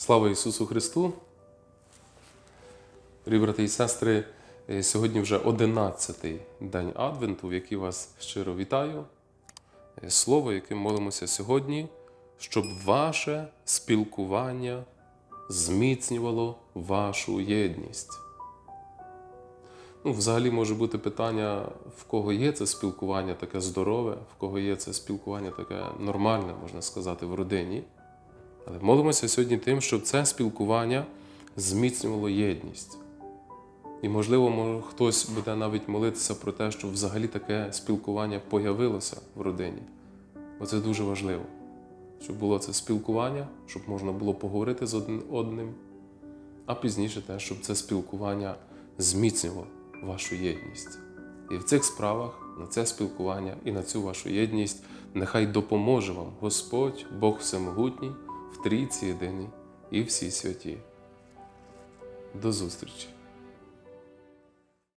Слава Ісусу Христу! Брати і сестри, е, сьогодні вже 11-й день Адвенту, в який вас щиро вітаю. Е, Слово, яким молимося сьогодні, щоб ваше спілкування зміцнювало вашу єдність. Ну, взагалі може бути питання, в кого є це спілкування таке здорове, в кого є це спілкування таке нормальне, можна сказати, в родині. Але молимося сьогодні тим, щоб це спілкування зміцнювало єдність. І, можливо, мо- хтось буде навіть молитися про те, щоб взагалі таке спілкування появилося в родині. Бо це дуже важливо, щоб було це спілкування, щоб можна було поговорити з одним, а пізніше те, щоб це спілкування зміцнювало вашу єдність. І в цих справах на це спілкування і на цю вашу єдність нехай допоможе вам Господь, Бог Всемогутній, в трійці єдиний і всі святі. До зустрічі!